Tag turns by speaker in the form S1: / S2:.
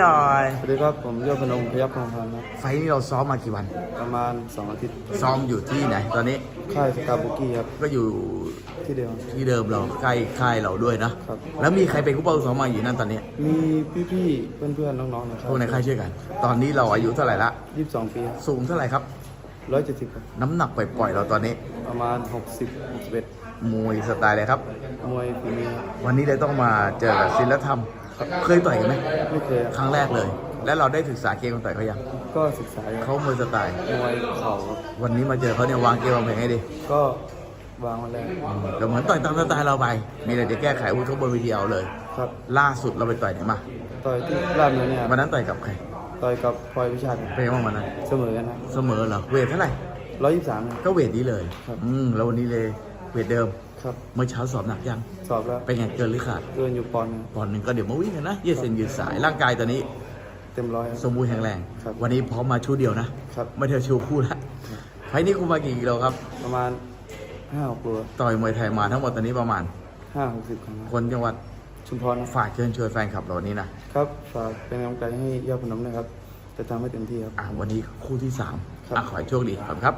S1: หน่อย
S2: สวัสดีครับผมยอดพนมพยัคฆ์พงพันธ์ครับ
S1: ไฟล์นี้เราซ้อมมากี่วัน
S2: ประมาณ2อาทิตย์
S1: ซ้อมอยู่ที่ไหน ตอนนี้
S2: ค่ายสกาบุกี้ครับ
S1: ก็อยู่
S2: ที่เดียว
S1: ที่เดิมเราใกล้ค่ายเราด้วยนะ
S2: ครับ
S1: แล้วมีใครเป็นผู้เป้าซ้อมมาอยู่นั่นตอนนี้
S2: มีพี่ๆเพื่อนๆน้องๆนะครั
S1: พวกในค่ายช่วยกัน ตอนนี้เราอายุเท่าไหร่ละ
S2: 22ปี
S1: สูงเท่าไหร่ครับ
S2: 170ครับ
S1: น้ำหนักปล่อยๆเราตอนนี้
S2: ประมาณ60 61
S1: มวยสไตล์อะไรครับ
S2: มวยฝีมือครับ
S1: วันนี้เลยต้องมาเจอกับศิลธรรม เคยต่อยกันไหม
S2: ไม่เคย
S1: ครั้งแรกเลย แล้วเราได้ศึกษาเกมคนต่อยเขายัง
S2: ก็ศึกษาอยู่
S1: เขามวยสไตล์
S2: มวยเข่าครับ
S1: วันนี้มาเจอเขาเนี่ยวางเกมวางแผนให้ดี
S2: ก็วางวันแรก
S1: แต่เหมือนต่อยตามสไตล์เราไป มีอะไรจะแก้ไขวุฒิบนเวทีเอาเลย
S2: ครับ
S1: ล่าสุดเราไปต่อยไหนมา
S2: ต่อยที่ลาดเนื้อเนี่ย
S1: วันนั้นต่อยกับใคร
S2: ต่อยกับพลอยวิชาติ
S1: เป็นไงบ้างวันนั้น
S2: เสมอกันนะ
S1: เสมอเหรอเวทเท่าไหร่
S2: 123นะ
S1: ก็เวทนี้เลย
S2: ครับ
S1: อืมแล้ววันนี้เลย เวทเดิม
S2: ครับ
S1: เมื่อเช้าสอบหนักยัง
S2: สอบแล้ว
S1: เป็นไงเกินหรือขาด
S2: เกินอยู่ปอนด์หนึ่ง
S1: ปอนด์หนึ่งก็เดี๋ยวมาวิ่งกันนะยืดเส้นยืดสายร่างกายตอนนี้
S2: เต็มร้อยค
S1: ส
S2: รับ
S1: มบูรณ์แข็งแรง
S2: ครับ
S1: วันนี้พร้อมมาชูเดียวนะ
S2: ครับ
S1: ไม่เท่าชูคู่ละไฟล์นี้คุมมากี่กิโลครับ
S2: ประมาณห้าหกตัว
S1: ต่อยมวยไทยมาทั้งหมดตอนนี้ประมาณ
S2: ห้าหกสิบครั้งครับ
S1: คนจังหวัด
S2: ชุมพรครับ
S1: ฝากเชิญชวนแฟนคลับเรานี้นะ
S2: ครับ ฝากเป็นกำลังใจให้ยอดพนมนะครับ จะทำให้เต็มที่ครับ
S1: อ่าวันนี้คู่ที่สาม
S2: ครับ
S1: อะขอให้โชคดีครับครับ